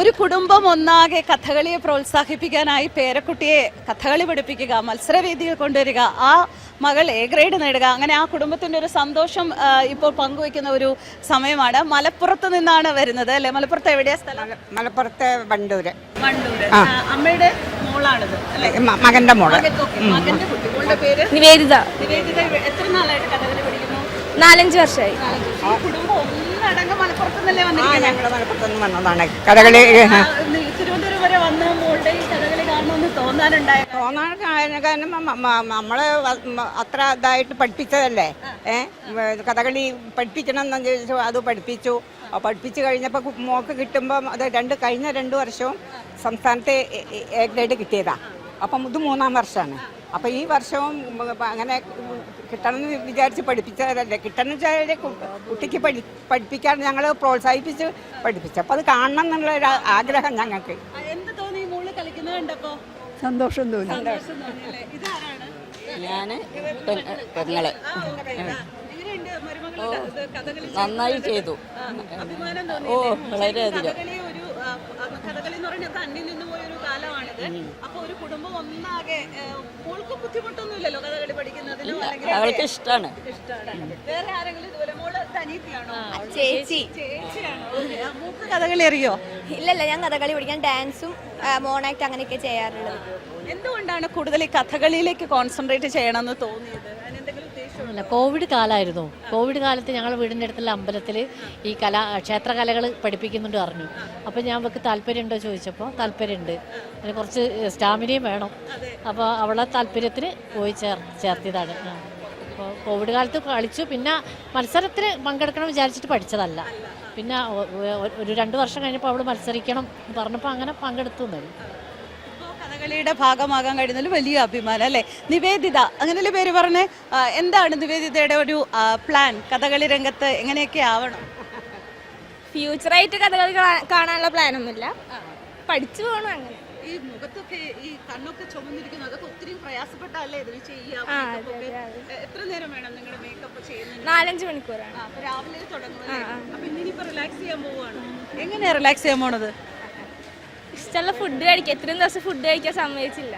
ഒരു കുടുംബം ഒന്നാകെ കഥകളിയെ പ്രോത്സാഹിപ്പിക്കാനായി പേരക്കുട്ടിയെ കഥകളി പഠിപ്പിക്കുക മത്സരവേദിയിൽ കൊണ്ടുവരിക ആ മകൾ എ ഗ്രേഡ് നേടുക അങ്ങനെ ആ കുടുംബത്തിന്റെ ഒരു സന്തോഷം ഇപ്പോൾ പങ്കുവയ്ക്കുന്ന ഒരു സമയമാണ്. മലപ്പുറത്ത് നിന്നാണ് വരുന്നത് അല്ലെ? മലപ്പുറത്ത് എവിടെയാ സ്ഥലം? മലപ്പുറത്ത് വണ്ടൂര്. വണ്ടൂര്. അമ്മയുടെ മോളാണിത് അല്ലെ? മകന്റെ മോൾ. മകന്റെ കുട്ടി. പേര്? നിവേദിത. നിവേദിത എത്ര നാളായിട്ട് കഥകളി പഠിക്കുന്നു? നാലഞ്ച് വർഷമായി. കുടുംബം മലപ്പുറത്തുനിന്ന് വന്നതാണ്. കഥകളി തിരുവനന്തപുരം വരെ വന്ന് മോളുടെ ഈ കഥകളി കാണണമെന്ന് തോന്നാനുണ്ടായ തോന്നാൻ കാരണം അത്ര ഇതായിട്ട് പഠിപ്പിച്ചതല്ലേ? ഏഹ് കഥകളി പഠിപ്പിക്കണം എന്ന് ചോദിച്ചു അത് പഠിപ്പിച്ചു. പഠിപ്പിച്ചു കഴിഞ്ഞപ്പോൾ മോക്ക് കിട്ടുമ്പോൾ അത് രണ്ട് കഴിഞ്ഞ രണ്ട് വർഷവും സംസ്ഥാനത്തെ എ ഗ്രേഡ് കിട്ടിയതാ. അപ്പം ഇത് മൂന്നാം വർഷമാണ് അപ്പം ഈ വർഷവും അങ്ങനെ കിട്ടണമെന്ന് വിചാരിച്ച് പഠിപ്പിച്ചതല്ലേ കിട്ടണം വെച്ചാൽ കുട്ടിക്ക് പഠി പഠിപ്പിക്കാൻ ഞങ്ങൾ പ്രോത്സാഹിപ്പിച്ച് പഠിപ്പിച്ചു. അപ്പം അത് കാണണം എന്നുള്ള ഒരു ആഗ്രഹം ഞങ്ങൾക്ക്. എന്ത് തോന്നി ഈ മോൾ കളിക്കുന്നത് കണ്ടപ്പോ? സന്തോഷം തോന്നി. സന്തോഷം തോന്നിയല്ലേ? ഇതാരാണ്? ഞാൻ പെങ്ങളെ. നന്നായി ചെയ്തു. ഓ വളരെയധികം. കാലമാണിത് അപ്പൊ ഒരു കുടുംബം ഒന്നാകെ മോൾക്ക് ബുദ്ധിമുട്ടൊന്നുമില്ലല്ലോ കഥകളി പഠിക്കുന്നതിനോ അല്ലെങ്കിൽ അവൾക്ക് ഇഷ്ടമാണ് വേറെ ആരെങ്കിലും ഇതുപോലെ? മോൾ തനീത്തിയാണോ ചേച്ചി. ചേച്ചിയാണോ? മൂക്ക് കഥകളി അറിയോ? ഇല്ലല്ല ഞാൻ കഥകളി പഠിക്കാൻ ഡാൻസും മോണാക്ട് അങ്ങനെയൊക്കെ ചെയ്യാറുള്ളത്. എന്തുകൊണ്ടാണ് കൂടുതൽ ഈ കഥകളിയിലേക്ക് കോൺസെൻട്രേറ്റ് ചെയ്യണമെന്ന് തോന്നിയത്? അല്ല കോവിഡ് കാലമായിരുന്നു കോവിഡ് കാലത്ത് ഞങ്ങൾ വീടിന്റെ അടുത്തുള്ള അമ്പലത്തിൽ ഈ കലാ ക്ഷേത്രകലകൾ പഠിപ്പിക്കുന്നുണ്ട് പറഞ്ഞു. അപ്പോൾ ഞാൻ അവൾക്ക് താല്പര്യമുണ്ടോ ചോദിച്ചപ്പോൾ താല്പര്യമുണ്ട്. അതിന് കുറച്ച് സ്റ്റാമിനയും വേണം. അപ്പോൾ അവളെ താല്പര്യത്തിന് പോയി ചേർ ചേർത്തിയതാണ്. അപ്പോൾ കോവിഡ് കാലത്ത് കളിച്ചു. പിന്നെ മത്സരത്തിന് പങ്കെടുക്കണം വിചാരിച്ചിട്ട് പഠിച്ചതല്ല. പിന്നെ ഒരു രണ്ട് വർഷം കഴിഞ്ഞപ്പോൾ അവൾ മത്സരിക്കണം പറഞ്ഞപ്പോൾ അങ്ങനെ പങ്കെടുത്തു എന്നേ ഇപ്പോ ഭാഗമാകാൻ കഴിയുന്നതിൽ വലിയ അഭിമാനം അല്ലേ? നിവേദിത അങ്ങനെയല്ലേ പേര് പറഞ്ഞേ? എന്താണ് നിവേദിതയുടെ ഒരു പ്ലാൻ കഥകളി രംഗത്ത് എങ്ങനെയൊക്കെ ആവണം? ഫ്യൂച്ചറായിട്ട് കഥകളി കാണാ- കാണാനുള്ള പ്ലാനൊന്നുമില്ല. പഠിച്ചു പോകണം അങ്ങനെ. ഈ മുഖത്തൊക്കെ ഈ കണ്ണൊക്കെ ചുമന്നിരിക്കുന്നു അതൊക്കെ ഒത്തിരി പ്രയാസപ്പെട്ടല്ലേ ഇതിന് ചെയ്യാം? എത്ര നേരം വേണം നിങ്ങളുടെ മേക്കപ്പ് ചെയ്യുന്നത് നാലഞ്ച് മണിക്കൂറാണ്. രാവിലെ തുടങ്ങുന്നത് അപ്പൊ ഇന്നിപ്പോ റിലാക്സ് ചെയ്യാൻ പോവാണ്. എങ്ങനെയാ റിലാക്സ് ചെയ്യാൻ പോണത്? ഇഷ്ടമുള്ള ഫുഡ് കഴിക്കുക ഇത്രയും ദിവസം ഫുഡ് കഴിക്കാൻ സമ്മതിച്ചില്ല.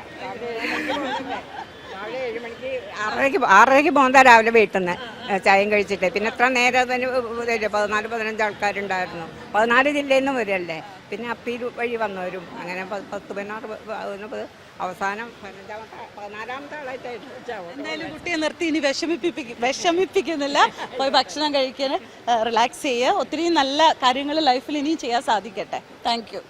ആറരയ്ക്ക് ആറരയ്ക്ക് പോകുന്ന രാവിലെ വീട്ടിൽ നിന്ന് ചായം കഴിച്ചിട്ട്. പിന്നെ എത്ര നേരം പതിനാല് പതിനഞ്ച് ആൾക്കാരുണ്ടായിരുന്നു. പതിനാല് ജില്ലയിൽ നിന്ന് വരല്ലേ പിന്നെ അപ്പീൽ വഴി വന്നവരും. അങ്ങനെ പത്ത് പതിനാറ് അവസാനം പതിനഞ്ചാമത്തെ പതിനാലാമത്തെ ആളായിട്ടായിരുന്നു. എന്തായാലും കുട്ടിയെ നിർത്തി. ഇനി വിഷമിപ്പിപ്പിക്കും വിഷമിപ്പിക്കുന്നില്ല. പോയി ഭക്ഷണം കഴിക്കാൻ റിലാക്സ് ചെയ്യുക. ഒത്തിരി നല്ല കാര്യങ്ങൾ ലൈഫിൽ ഇനിയും ചെയ്യാൻ സാധിക്കട്ടെ. Thank you